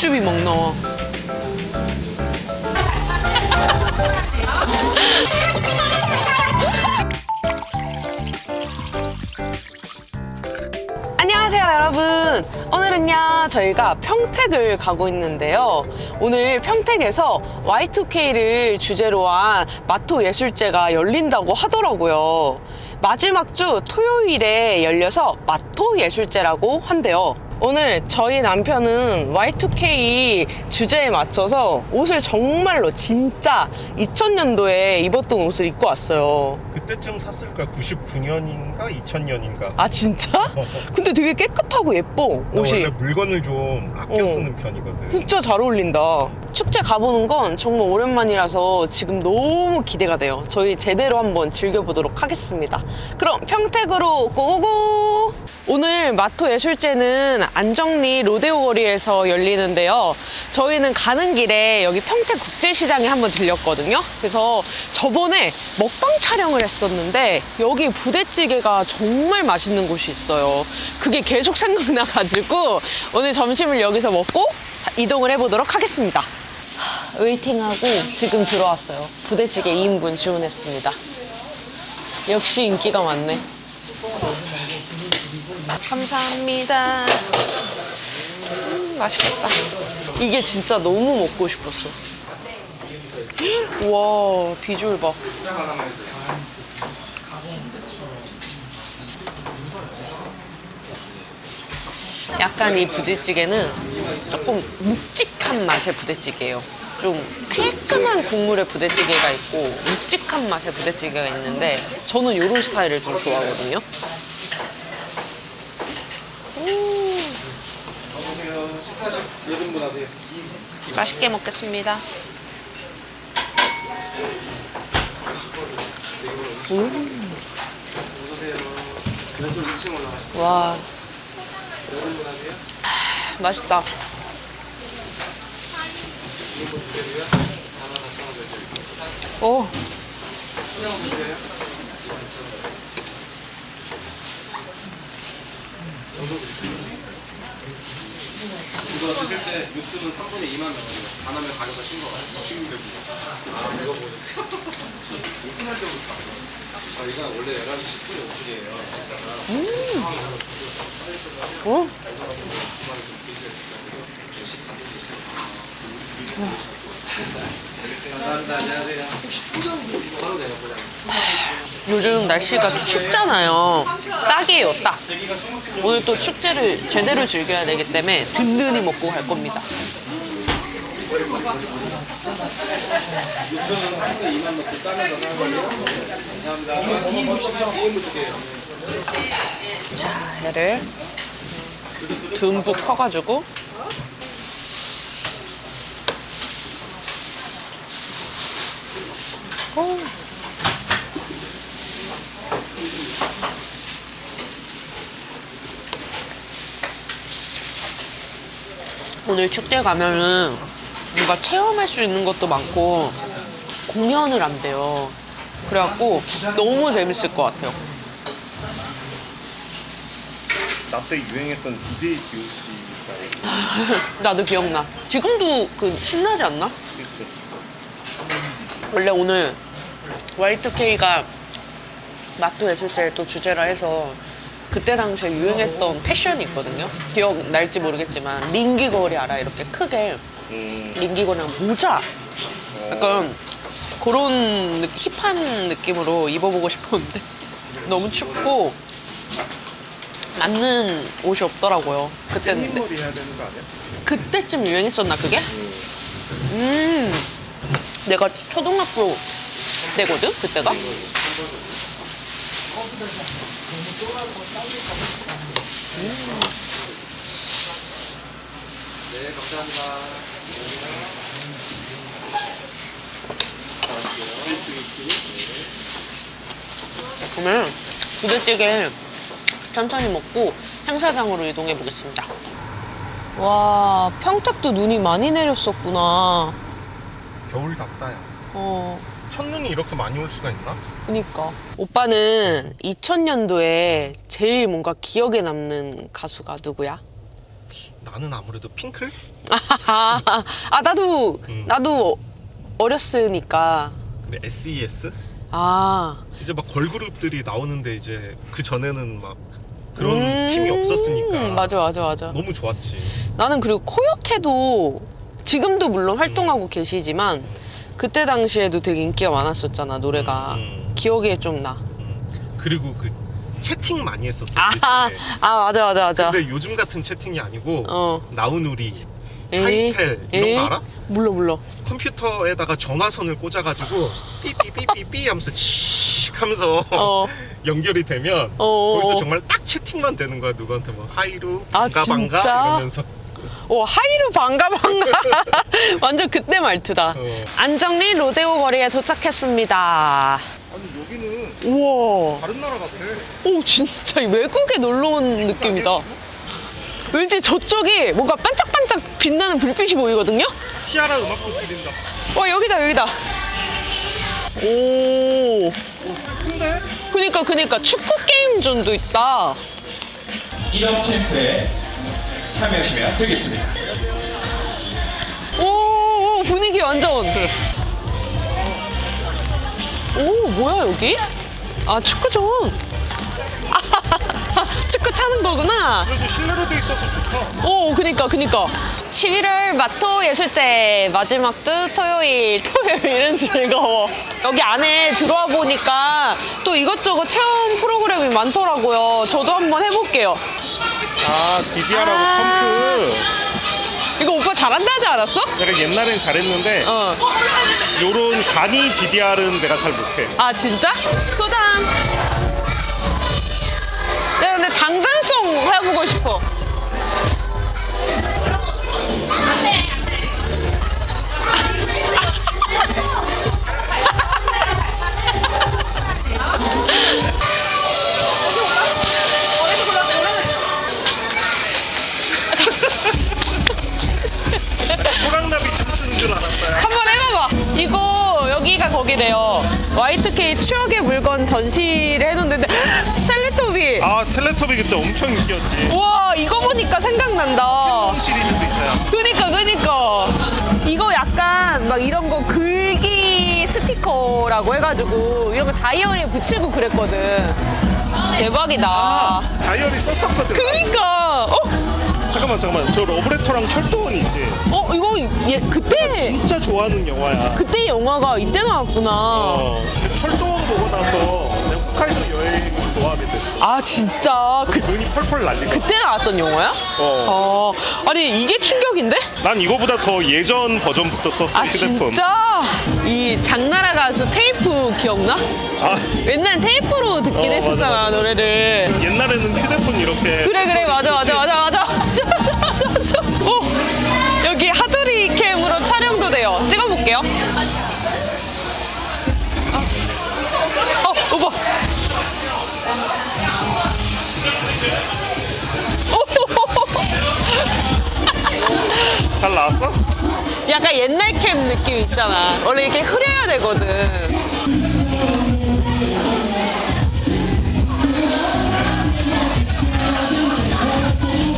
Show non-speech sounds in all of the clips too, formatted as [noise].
쭈비 막 나와. 안녕하세요 여러분. 오늘은요 저희가 평택을 가고 있는데요. 오늘 평택에서 Y2K를 주제로 한 마토 예술제가 열린다고 하더라고요 마지막 주 토요일에 열려서 마토 예술제라고 한대요. 오늘 저희 남편은 Y2K 주제에 맞춰서 옷을 정말로 진짜 2000년도에 입었던 옷을 입고 왔어요 그때쯤 샀을 거야. 99년인가 2000년인가. 아 진짜? [laughs] 근데 되게 깨끗하고 예뻐 옷이 원래 물건을 좀 아껴 어. 쓰는 편이거든. 진짜 잘 어울린다. 축제 가보는 건 정말 오랜만이라서 지금 너무 기대가 돼요. 저희 제대로 한번 즐겨보도록 하겠습니다. 그럼 평택으로 고고! 오늘 마토 예술제는 안정리 로데오 거리에서 열리는데요. 저희는 가는 길에 여기 평택 국제시장에 한번 들렸거든요. 그래서 저번에 먹방 촬영을 했었는데 여기 부대찌개가 정말 맛있는 곳이 있어요. 그게 계속 생각나가지고 오늘 점심을 여기서 먹고 이동을 해보도록 하겠습니다. 하, 웨이팅하고 지금 들어왔어요. 부대찌개 2인분 주문했습니다. 역시 인기가 많네. 감사합니다. 음, 맛있겠다. 이게 진짜 너무 먹고 싶었어. 와, 비주얼 봐. 약간 이 부대찌개는 조금 묵직한 맛의 부대찌개예요. 좀 깔끔한 국물의 부대찌개가 있고 묵직한 맛의 부대찌개가 있는데 저는 이런 스타일을 좀 좋아하거든요. 맛있게 먹겠습니다. 음. 와. 아, 맛있다. 오. 이거 드실 때 육수는 3분의 2만 넣어요. 반하면 가격가 싱거워요. 싱거워요. 아, 이거 보세요. 오픈할 때부터. 아, 이거 원래 11시 10분에 오픈이에요. 식사가. 어? 감사합니다. 안녕하세요. 혹시 포장 바로 내요, 포장. 요즘 날씨가 춥잖아요. 딱이에요, 딱. 오늘 또 축제를 제대로 즐겨야 되기 때문에 든든히 먹고 갈 겁니다. 자, 얘를 듬뿍 퍼가지고 오늘 축제 가면은 뭔가 체험할 수 있는 것도 많고 공연을 한대요. 그래갖고 너무 재밌을 것 같아요. 나때 유행했던 DJ DOC가 [laughs] 나도 기억나. 지금도 그 신나지 않나? 원래 오늘 Y2K가 마토 예술제를 또 주제라 해서 그때 당시에 유행했던 패션이 있거든요. 기억날지 모르겠지만 링기거리 알아? 이렇게 크게 음, 링기거리랑 모자 약간 그런 느- 힙한 느낌으로 입어보고 싶었는데 [laughs] 너무 춥고 맞는 옷이 없더라고요. 그때 는 깻잎머리 해야 되는 거 아니야? 그때쯤 유행했었나 그게? 음 내가 초등학교 때거든 그때가 네, 감사합니다. 그러면 부대찌개 천천히 먹고 행사장으로 이동해 보겠습니다 와 평택도 눈이 많이 내렸었구나 겨울 답다야. 어 첫눈이 이렇게 많이 올 수가 있나? 그니까 오빠는 2000년도에 제일 뭔가 기억에 남는 가수가 누구야? 나는 아무래도 핑클? 아, [laughs] 아 나도 음. 나도 어렸으니까 SES? 아 이제 막 걸그룹들이 나오는데 이제 그 전에는 막 그런 음, 팀이 없었으니까 맞아 맞아 맞아 너무 좋았지. 나는 그리고 코요테도 지금도 물론 활동하고 계시지만 그때 당시에도 되게 인기가 많았었잖아 노래가 음, 음. 기억에 좀나 음. 그리고 그 채팅 많이 했었어. 아, 아 때. 맞아 맞아 맞아 근데 요즘 같은 채팅이 아니고 어. 나우누리, 에이, 하이텔 이런 에이? 거 알아? 몰라 몰라 컴퓨터에다가 전화선을 꽂아가지고 삐삐삐삐삐 하면서 치 하면서 어. [laughs] 연결이 되면 어. 거기서 정말 딱 채팅만 되는 거야 누구한테 뭐 하이루 아, 반가 반가 진짜? 이러면서 오 하이루 반가 반가. [laughs] 완전 그때 말투다. 어. 안정리 로데오 거리에 도착했습니다. 아니 여기는 우와. 다른 나라 같아. 오 진짜 외국에 놀러 온 느낌이다. 왠지 저쪽이 뭔가 반짝반짝 빛나는 불빛이 보이거든요? 티아라 음악도 들린다. 와 여기다 여기다. 오. 근데? 그니까 그니까. 축구 게임존도 있다. 1억 챔프에 참여하시면 되겠습니다. 오, 오 분위기 완전. 오 뭐야 여기? 아 축구존 [laughs] 축구 차는 거구나. 그래도 실내로 돼 있어서 좋다. 오 그니까 그니까. 11월 마토 예술제 마지막 주 토요일 [laughs] 토요일은 즐거워. 여기 안에 들어와 보니까 또 이것저것 체험 프로그램이 많더라고요. 저도 한번 해볼게요 아 DDR하고 아. 펌프 이거 오빠 잘한다 하지 않았어? 내가 옛날엔 잘했는데 어. 요런 간이 DDR은 내가 잘 못해 아 진짜? 도전 인기였지 와 이거 보니까 생각난다. 시리즈도 있어요 그니까 그니까 이거 약간 막 이런 거 글귀 스피커라고 해가지고 이런 거 다이어리에 붙이고 그랬거든. 대박이다. 다이어리 썼었거든 그니까 어? 잠깐만 잠깐만 저 러브레터랑 철도원 있지 어 이거 얘 그때 진짜 좋아하는 영화야 그때 영화가 이때 나왔구나. 어 철도원 보고 나서 내가 홋카이도 여행 좋아하게 됐어 아 진짜 그 눈이 펄펄 날리고 그때 나왔던 영화야? 어. 아, 아니 이게 충격인데? 난 이거보다 더 예전 버전부터 썼어 아 휴대폰 진짜? 이 장나라 가수 테이프 기억나? 아, 옛날 테이프로 듣긴 어, 했었잖아 맞아, 맞아. 노래를 옛날에는 휴대폰 이렇게 그래 그래 맞아 맞아 맞아 맞아 맞아 맞아 맞아 맞아 오 여기 하드리 캠으로 촬영도 돼요 찍어볼게요 어, 어 오빠 [laughs] 잘 나왔어? 약간 옛날 캠 느낌 있잖아. 원래 이렇게 흐려야 되거든.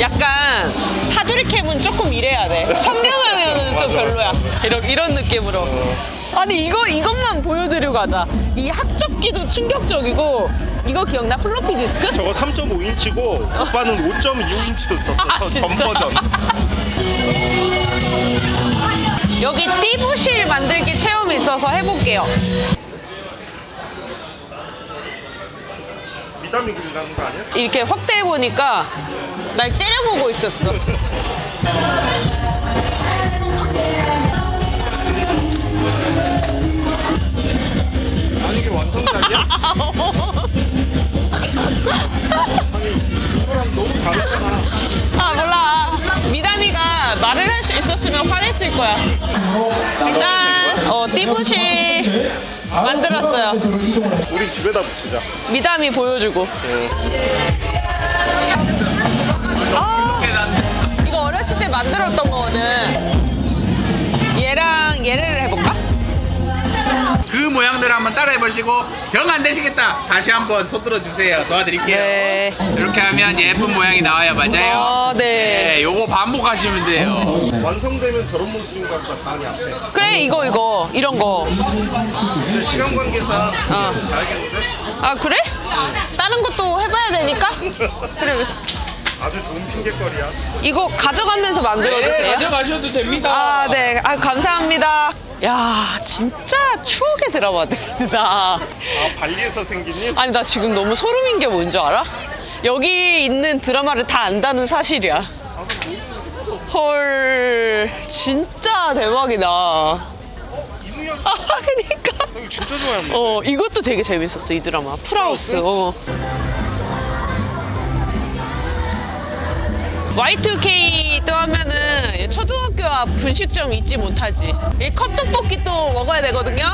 약간 하두리 캠은 조금 이래야 돼. [laughs] 선명하면 좀 맞아, 별로야. 이런 이런 느낌으로. 아니 이거 이것만 보여드리고 가자. 이 합접기도 충격적이고 이거 기억나? 플로피 디스크? 저거 3.5인치고 오빠는 5.25인치도 썼어 아, 저전 진짜? 버전 여기 띠부실 만들기 체험이 있어서 해볼게요. 미담이 그린다는 거 아니야? 이렇게 확대해 보니까 날 째려보고 있었어. [laughs] 완성작이야? 이거랑 너무 다르잖아 아 몰라. 미담이가 말을 할 수 있었으면 화냈을 거야. 일단 어 띠부시 만들었어요. 우리 집에다 붙이자 미담이 보여주고. 아 그 모양대로 한번 따라해 해보시고 정 안 되시겠다 다시 한번 손 들어 주세요 도와드릴게요 네. 이렇게 하면 예쁜 모양이 나와요 맞아요 아, 네. 네 요거 반복하시면 돼요 완성되면 저런 모습인 것 같다 다리 앞에 그래, 이거, 이거. 이런 거. 근데 시간 관계상 어. 가야겠는데? 아, 그래? 다른 것도 해봐야 되니까? 그래. 아주 좋은 핑계거리야 이거 가져가면서 만들어도 네 돼요? 가져가셔도 됩니다 아, 네. 아, 감사합니다. 야, 진짜 들어봐, 나. 아 발리에서 생긴 일? 아니, 나 지금 너무 소름인 게 뭔 줄 알아? 여기 있는 드라마를 다 안다는 사실이야. 헐, 진짜 대박이다. 이누야 아, 그니까. 이거 진짜 좋아했는데 어, 이것도 되게 재밌었어, 이 드라마. 풀하우스. 어. Y2K 또 하면은 초등학교 앞 분식점 잊지 못하지. 이 컵떡볶이 또 먹어야 되거든요.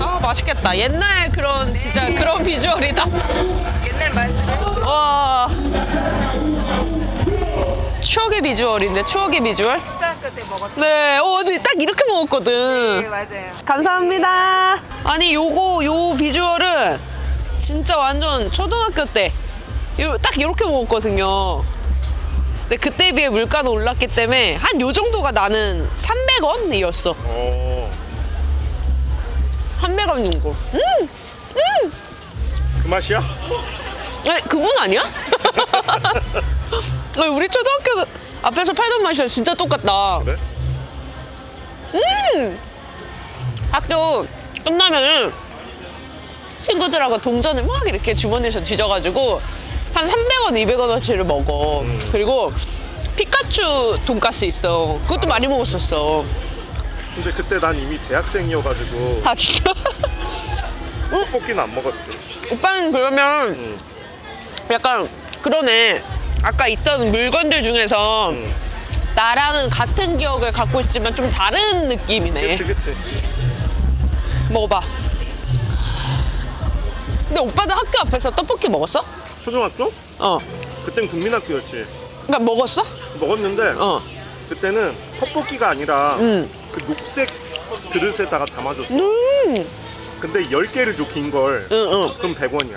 아 맛있겠다. 옛날 그런 진짜 그런 비주얼이다. 옛날 말씀을 했어. 와 추억의 비주얼인데 추억의 비주얼? 초등학교 때 먹었던. 네, 어, 저딱 이렇게 먹었거든. 네, 맞아요. 감사합니다. 아니 요거 요 비주얼은 진짜 완전 초등학교 때 요, 딱 이렇게 먹었거든요. 근데 그때 비해 물가도 올랐기 때문에 한 요 정도가 나는 300원이었어. 어, 300원 정도. 음, 그 맛이야? 에, 그분 아니야? [laughs] 어, 우리 초등학교 앞에서 팔던 맛이랑 진짜 똑같다. 그래? 학교 끝나면은 친구들하고 동전을 막 이렇게 주머니에서 뒤져가지고 한 300원, 200원어치를 먹어. 그리고 피카츄 돈가스 있어. 그것도 많이 먹었었어. 근데 그때 난 이미 대학생이어가지고 아 진짜? [laughs] 떡볶이는 안 먹었지 오빠는 그러면 응. 약간 그러네. 아까 있던 물건들 중에서 응. 나랑은 같은 기억을 갖고 있지만 좀 다른 느낌이네. 그치 그치 먹어봐. 근데 오빠도 학교 앞에서 떡볶이 먹었어? 초등학교? 어. 그땐 국민학교였지 그러니까 먹었어? 먹었는데 어. 그때는 떡볶이가 아니라 음. 그 녹색 그릇에다가 담아줬어 음. 근데 10개를 줘 긴 걸 응, 응. 그럼 100원이야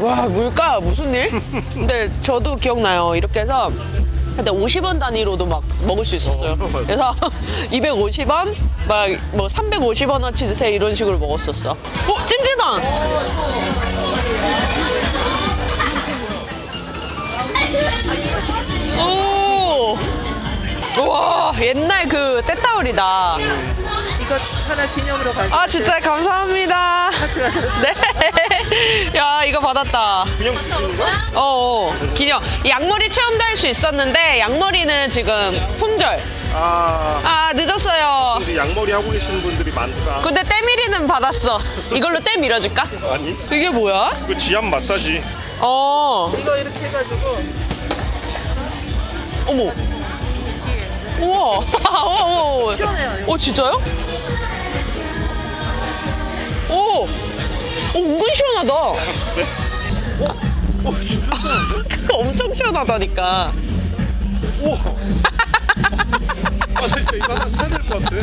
와, 물가 무슨 일? [laughs] 근데 저도 기억나요. 이렇게 해서 근데 50원 단위로도 막 먹을 수 있었어요. 어, 맞아. 그래서 [laughs] 250원, 막 뭐 350원 어치 주세요 이런 식으로 먹었었어. 어, 찜질방! 오! 우와, 옛날 그 때타올이다. 이거 하나 기념으로 가지고. 아, 진짜 감사합니다. 네. 야, 이거 받았다. 그냥 주시는 거야? 어, 어. 기념. 이 양머리 체험도 할 수 있었는데 양머리는 지금 품절. 아 아 늦었어요. 근데 양머리 하고 계시는 분들이 많더라 근데 때밀이는 받았어. 이걸로 때 밀어줄까? 아니 이게 뭐야? 그 지압 마사지 어, 이거 이렇게 해가지고 어머. 우와. 오, [laughs] 오. 시원해요, 이거. 오, 진짜요? 오. 오, 은근 시원하다. 어 진짜? 그거 엄청 시원하다니까. 우와 아 진짜 이거 하나 사야 될 것 같아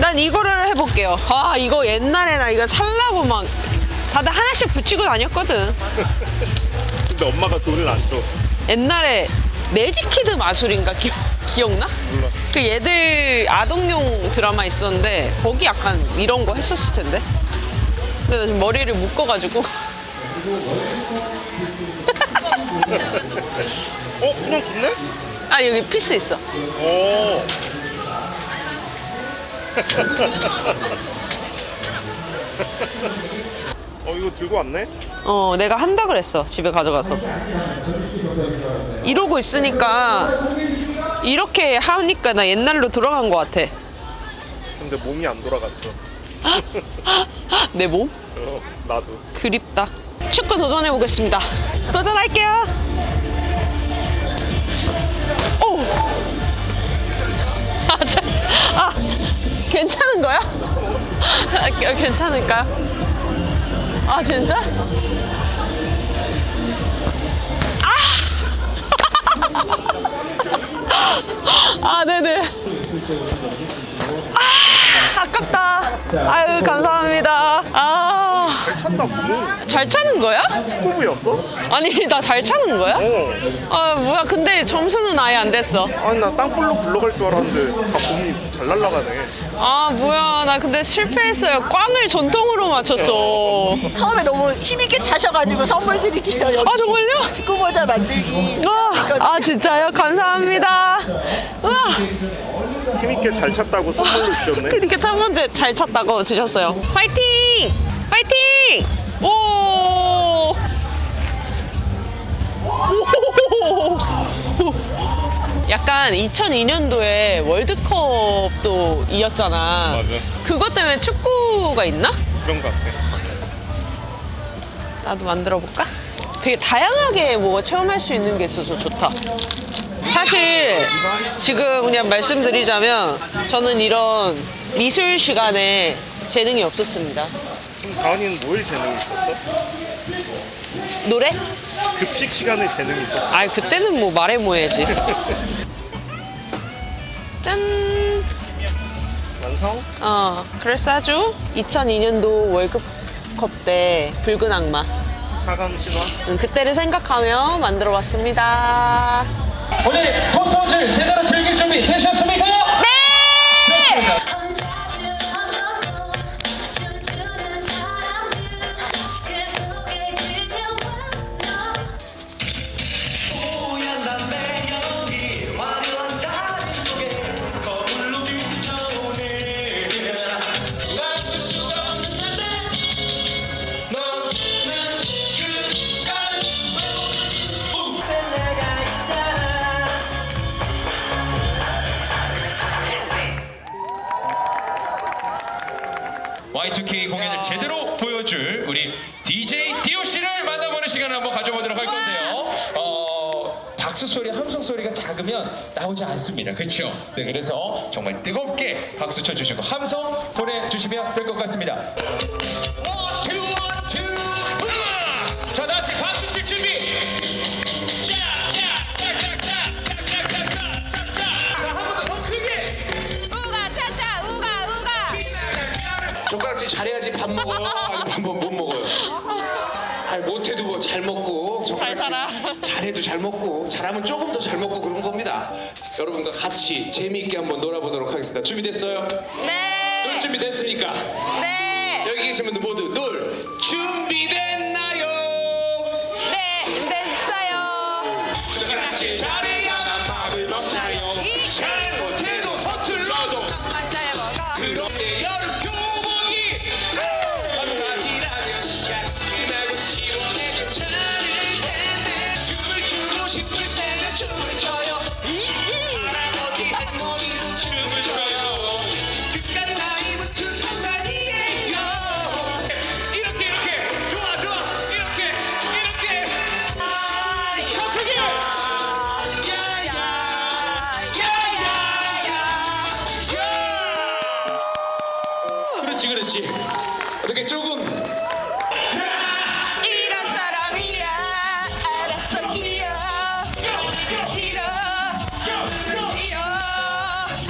난 이거를 해볼게요. 아, 이거 옛날에 나 이거 살라고 막 다들 하나씩 붙이고 다녔거든. 근데 엄마가 돈을 안 줘 옛날에 매직키드 마술인가 기, 기억나? 몰라 그 얘들 아동용 드라마 있었는데 거기 약간 이런 거 했었을 텐데. 그래서 지금 머리를 묶어가지고 [laughs] 어 그냥 좋네? 아 여기 피스 있어. 오 [laughs] 어 이거 들고 왔네? 어 내가 한다 그랬어 집에 가져가서. 이러고 있으니까 이렇게 하니까 나 옛날로 돌아간 것 같아. 근데 몸이 안 돌아갔어 내 몸? 어, 나도 그립다. 축구 도전해 보겠습니다. 도전할게요. 오. [laughs] 아, 자, 아, 괜찮은 거야? [laughs] 아, 괜찮을까요? 아, 진짜? 아! 아, 네네. 아! 아깝다. 아유, 감사합니다. 아, 잘 찼다고. 잘 차는 거야? 축구부였어? 아니, 나 잘 차는 거야? 어. 아, 뭐야. 근데 점수는 아예 안 됐어. 아니 나 땅볼로 굴러갈 줄 알았는데 다 공이 잘 날아가네. 아, 뭐야. 나 근데 실패했어요. 꽝을 전통으로 맞췄어. 처음에 너무 힘있게 차셔가지고 선물 드릴게요. 여기 아, 정말요? 축구 모자 만들기. 와, 아, 진짜요? 감사합니다. 우와. 힘있게 잘 찼다고 선물로 주셨네. 그러니까 첫 번째 잘 찼다고 주셨어요. 파이팅! 파이팅! 오! 오! 약간 2002년도에 월드컵도 이었잖아. 맞아. 그것 때문에 축구가 있나? 그런 것 같아. 나도 만들어 볼까? 되게 다양하게 뭐 체험할 수 있는 게 있어서 좋다. 사실 지금 그냥 말씀드리자면 저는 이런 미술 시간에 재능이 없었습니다. 다은이는 뭐에 재능이 있었어? 노래? 급식 시간에 재능이 있었어. 아 그때는 뭐 말해 뭐 해야지. [laughs] 짠. 완성? 어 그럴싸주 2002년도 월드컵 때 붉은 악마. 사강 신화? 음, 그때를 생각하며 만들어 봤습니다. 오늘 포토즈를 제대로 즐길 준비 되셨습니까? 가도록 할 건데요. 어, 박수 소리, 함성 소리가 작으면 나오지 않습니다. 그렇죠? 네, 그래서 정말 뜨겁게 박수 쳐주시고 함성 보내주시면 될 것 같습니다. 잘해야지 밥 먹어요. 밥못 먹어요. 아니, 못해도 잘 먹. 잘 먹고 잘하면 조금 더 잘 먹고 그런 겁니다. 여러분과 같이 재미있게 한번 놀아보도록 하겠습니다. 준비됐어요? 네. 놀 준비됐습니까? 네. 여기 계신 분들 모두 놀 준비됐나요? 네. 됐어요. 젓가락질 잘해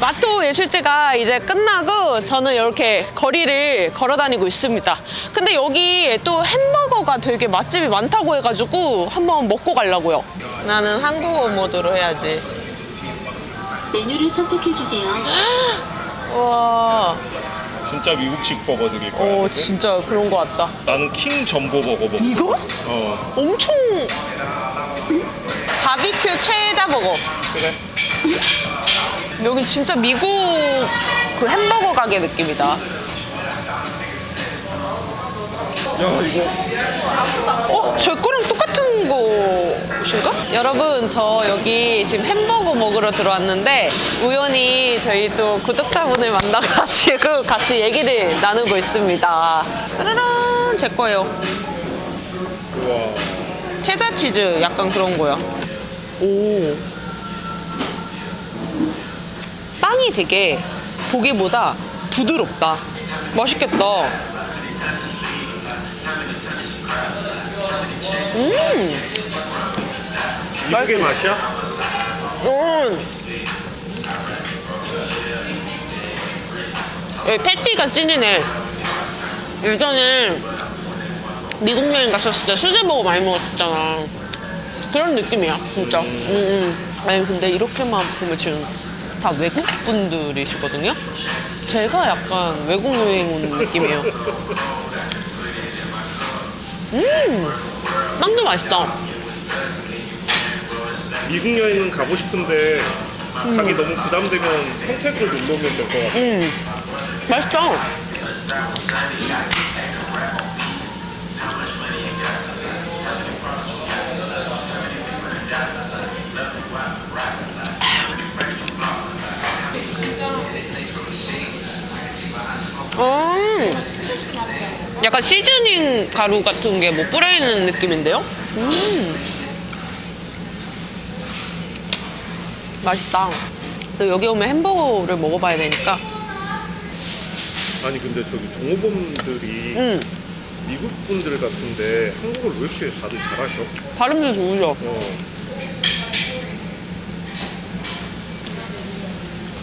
마토 예술제가 이제 끝나고 저는 이렇게 거리를 걸어 다니고 있습니다. 근데 여기 또 햄버거가 되게 맛집이 많다고 해가지고 한번 먹고 가려고요. 나는 한국어 모드로 해야지. 메뉴를 선택해 주세요. [gasps] 와, 진짜 미국식 버거 드릴 거야. 오 그치? 진짜 그런 거 같다. 나는 킹 전보 버거 먹어. 이거? 어 엄청 바비큐 체다 버거. 그래. 여기 진짜 미국 그 햄버거 가게 느낌이다. 야 이거 어? 저 거랑 똑같은 곳인가? 여러분 저 여기 지금 햄버거 먹으러 들어왔는데 우연히 저희 또 구독자분을 만나가지고 [laughs] 같이 얘기를 나누고 있습니다. 짜라란 제 거예요. 우와. 체다 치즈 약간 그런 거야. 오. 빵이 되게 보기보다 부드럽다. 맛있겠다. 음. 이게 맛이야? 음. 여기 패티가 찐이네. 예전에 미국 여행 갔었을 때 수제버거 많이 먹었었잖아. 그런 느낌이야, 진짜. 음, 음. 아니, 근데 이렇게만 보면 지금 다 외국 분들이시거든요? 제가 약간 외국 여행 온 느낌이에요. 음! 빵도 맛있다. 미국 여행은 가고 싶은데 가기 너무 부담되면 평택을 놀러 오면 될 것 같아. 음, 맛있다. 음, 약간 시즈닝 가루 같은 게 뭐 뿌려있는 느낌인데요? 음. 맛있다. 또 여기 오면 햄버거를 먹어봐야 되니까. 아니 근데 저기 종업원들이 음, 미국 분들 같은데 한국어를 왜 이렇게 다들 잘하셔? 발음도 좋으죠? 어.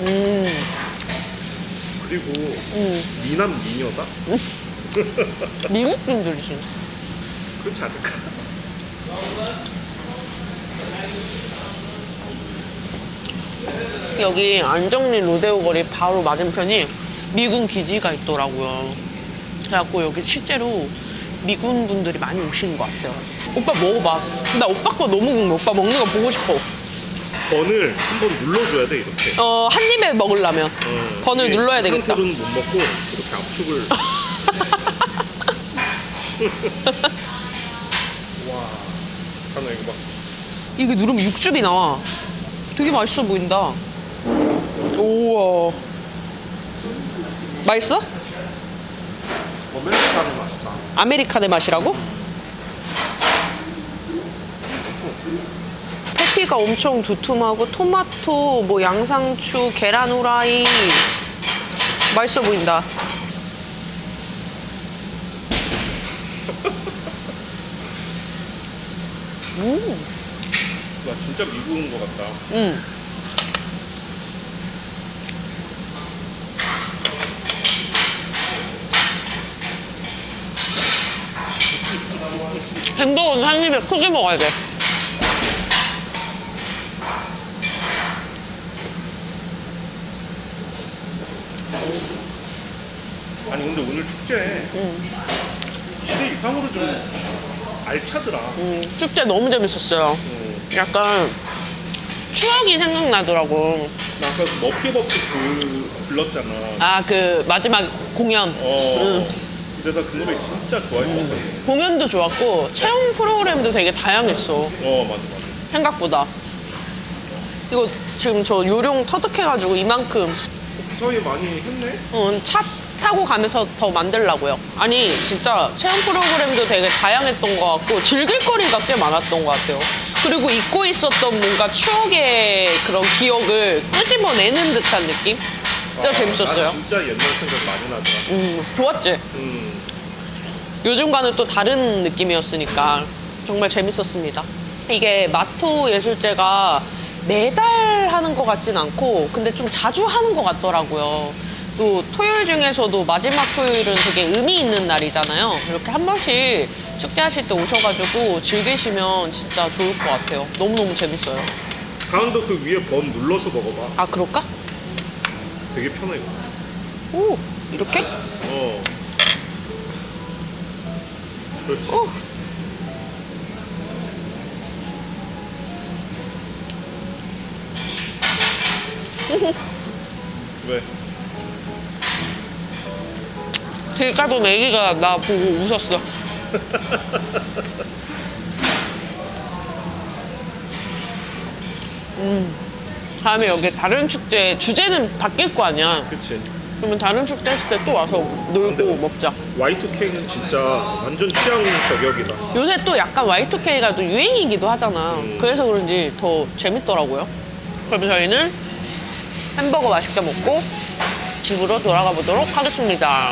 음, 그리고 음. 미남 미녀다? [laughs] 미국 분들이시 그렇지 않을까? 여기 안정리 로데오 거리 바로 맞은편이 미군 기지가 있더라고요. 그래갖고 여기 실제로 미군 분들이 많이 오시는 것 같아요. 오빠 먹어봐. 나 오빠 거 너무 궁금해. 오빠 먹는 거 보고 싶어. 번을 한번 눌러줘야 돼 이렇게. 어, 한 입에 먹으려면 어, 번을 이게 눌러야 이 되겠다. 상태로는 못 먹고 이렇게 압축을. [laughs] 와, 하나 이거 봐. 이게 누르면 육즙이 나와. 되게 맛있어 보인다. 우와. 맛있어? 어메리카노 맛이다. 아메리카네 맛이라고? 패티가 엄청 두툼하고 토마토, 뭐 양상추, 계란 후라이 맛있어 보인다. 음, 나 진짜 미국 온것 같다. 음. 햄버거는 한 입에 크게 먹어야 돼. 아니 근데 오늘 축제 기대 이상으로 좀 알차더라. 음, 축제 너무 재밌었어요. 약간 추억이 생각나더라고. 나 아까 그 머피버프 그 불렀잖아. 아, 그 마지막 공연. 어. 응. 근데 나 그 노래 진짜 좋아했었거든. 공연도 좋았고, 체험 프로그램도 되게 다양했어. 어 맞아 맞아. 생각보다. 이거 지금 저 요령 터득해가지고 이만큼 그 사이에 많이 했네. 어, 차 타고 가면서 더 만들라고요. 아니 진짜 체험 프로그램도 되게 다양했던 것 같고 즐길 거리가 꽤 많았던 것 같아요. 그리고 잊고 있었던 뭔가 추억의 그런 기억을 끄집어내는 듯한 느낌? 진짜 아, 재밌었어요. 나 진짜 옛날 생각 많이 나더라. 음, 좋았지? 음. 요즘과는 또 다른 느낌이었으니까 정말 재밌었습니다. 이게 마토 예술제가 매달 하는 것 같진 않고 근데 좀 자주 하는 것 같더라고요. 또 토요일 중에서도 마지막 토요일은 되게 의미 있는 날이잖아요. 이렇게 한 번씩 축제하실 때 오셔가지고 즐기시면 진짜 좋을 것 같아요. 너무너무 재밌어요. 강원도 그 위에 번 눌러서 먹어봐. 아, 그럴까? 되게 편해 이거. 오, 이렇게? 어. 그렇지. 오. 왜? 길가도 애기가 나 보고 웃었어. 음, 다음에 여기 다른 축제 주제는 바뀔 거 아니야. 그치. 그러면 다른 축제 했을 때 또 와서 놀고 먹자. Y2K는 진짜 완전 취향 저격이다. 요새 또 약간 Y2K가 또 유행이기도 하잖아. 그래서 그런지 더 재밌더라고요. 그러면 저희는 햄버거 맛있게 먹고 집으로 돌아가 보도록 하겠습니다.